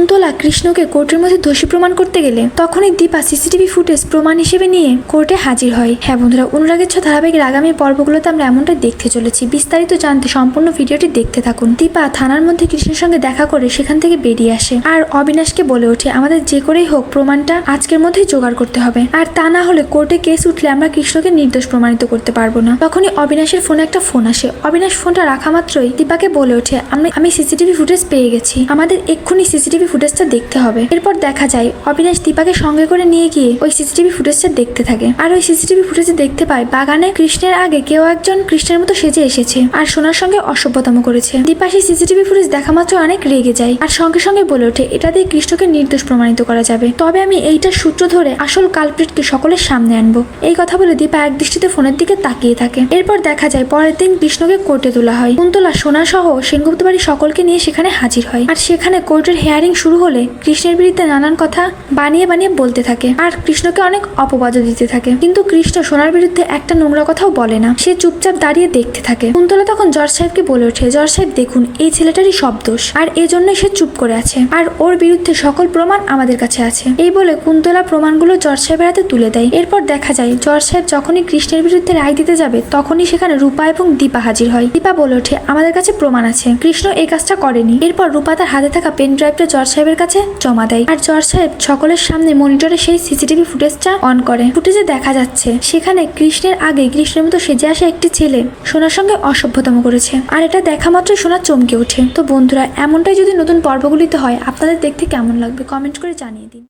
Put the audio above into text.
কুন্তলা কৃষ্ণকে কোর্টের মধ্যে দোষী প্রমাণ করতে গেলে তখনই দীপা সিসিটিভি ফুটেজ প্রমাণ হিসেবে নিয়ে কোর্টে হাজির হয়। হ্যাঁ বন্ধুরা, অনুরাগের ছ ধারাবাহিকের আগামী পর্বগুলোতে আমরা এমনটাই দেখতে চলেছি। বিস্তারিত জানতে সম্পূর্ণ ভিডিওটি দেখতে থাকুন। দীপা থানার মধ্যে কৃষ্ণের সঙ্গে দেখা করে সেখান থেকে বেরিয়ে আসে আর অবিনাশকে বলে ওঠে, আমাদের যে করেই হোক, প্রমাণটা আজকের মধ্যেই জোগাড় করতে হবে। আর তা না হলে কোর্টে কেস উঠলে আমরা কৃষ্ণকে নির্দোষ প্রমাণিত করতে পারব না। তখনই অবিনাশের ফোনে একটা ফোন আসে। অবিনাশ ফোনটা রাখা মাত্রই দীপাকে বলে ওঠে, আমি আমি সিসিটিভি ফুটেজ পেয়ে গেছি। আমাদের এক্ষুনি সিসিটিভি ফুটেজটা দেখতে হবে। এরপর দেখা যায়, অবিনাশ দীপাকে সঙ্গে করে নিয়ে গিয়ে ওই সিসিটিভি ফুটেজটা দেখতে থাকে। আর ওই সিসিটিভি ফুটেজে দেখতে পায়, বাগানে কৃষ্ণের আগে কেউ একজন কৃষ্ণের মতো সেজে এসেছে আর সোনার সঙ্গে অসভ্যতম করেছে। দীপা সেই সিসিটিভি ফুটেজ দেখা মাত্র অনেক রেগে যায় আর সঙ্গে সঙ্গে বলে ওঠে, এটা দিয়ে কৃষ্ণকে নির্দোষ প্রমাণিত করা যাবে। তবে আমি এইটার সূত্র ধরে আসল কালপ্রিটকে সকলের সামনে আনব। এই কথা বলে দীপা এক দৃষ্টিতে ফোনের দিকে তাকিয়ে থাকে। এরপর দেখা যায়, পরের দিন কৃষ্ণকে কোর্টে তোলা হয়। কুন্তলা সোনা সহ সেনগুপ্ত বাড়ির সকলকে নিয়ে সেখানে হাজির হয়। আর সেখানে কোর্টের হেয়ারিং শুরু হলে কৃষ্ণের বিরুদ্ধে নানান কথা বানিয়ে বানিয়ে বলতে থাকে। আর কৃষ্ণকে অনেক অপবাদও দিতে থাকে। কিন্তু কৃষ্ণ সোনার বিরুদ্ধে একটা নোংরা কথাও বলে না। সে চুপচাপ দাঁড়িয়ে দেখতে থাকে। কুন্তলা তখন জজ সাহেবকে বলে ওঠে, জজ সাহেব, দেখুন, এই ছেলেটারই সব দোষ। আর এজন্যই সে চুপ করে আছে। আর ওর বিরুদ্ধে সকল প্রমাণ আমাদের কাছে আছে। এই বলে কুন্তলা প্রমাণগুলো জজ সাহেবের হাতে তুলে দেয়। এরপর দেখা যায়, জজ সাহেব যখনই কৃষ্ণের বিরুদ্ধে রায় দিতে যাবে, তখনই সেখানে রূপা এবং দীপা হাজির হয়। দীপা বলে ওঠে, আমাদের কাছে প্রমাণ আছে। কৃষ্ণ এই কাজটা করেনি। এরপর রূপা তার হাতে থাকা পেন ড্রাইভটা জজ সাহেবের কাছে জমা দেয়। আর জজ সাহেব সকলের সামনে মনিটরে সেই সিসিটিভি ফুটেজটা অন করে। ফুটেজে দেখা যাচ্ছে, সেখানে কৃষ্ণের আগে কৃষ্ণের মতো সেজে আসা একটি ছেলে সোনার সঙ্গে অসভ্যতম করেছে। আর এটা দেখা মাত্রই সোনা চমকে ওঠে। তো বন্ধুরা, এমনটাই যদি নতুন পর্বগুলিতে হয়, আপনাদের দেখতে কেমন লাগবে? কমেন্ট করে জানিয়ে দিন।